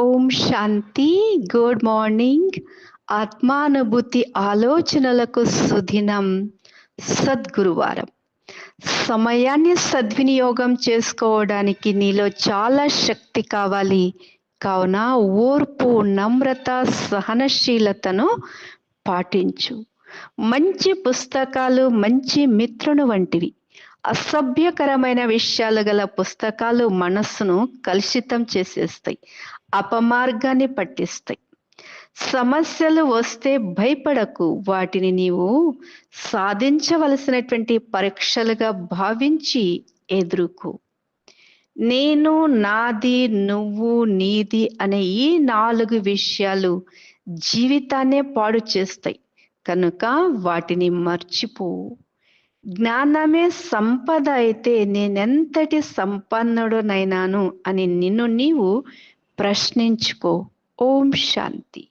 ఓం శాంతి good morning. ఆత్మానుభూతి ఆలోచనలకు సుదినం. సద్గురువారం. సమయాన్ని సద్వినియోగం చేసుకోవడానికి నీలో చాలా శక్తి కావాలి. కావున ఓర్పు నమ్రత సహనశీలతను పాటించు. మంచి పుస్తకాలు మంచి మిత్రుని వంటివి. అసభ్యకరమైన విషయాలు గల పుస్తకాలు మనస్సును కలుషితం చేసేస్తాయి అపమార్గాన్ని పట్టిస్తాయి. సమస్యలు వస్తే భయపడకు వాటిని నీవు సాధించవలసినటువంటి పరీక్షలుగా భావించి ఎదుర్కో. నేను నాది నువ్వు నీది అనే ఈ నాలుగు విషయాలు జీవితాన్నే పాడు చేస్తాయి. కనుక వాటిని మర్చిపో. జ్ఞానమే సంపద అయితే నేనెంతటి సంపన్నుడునైనాను అని నిన్ను నీవు ప్రశ్నించుకో. ఓం శాంతి.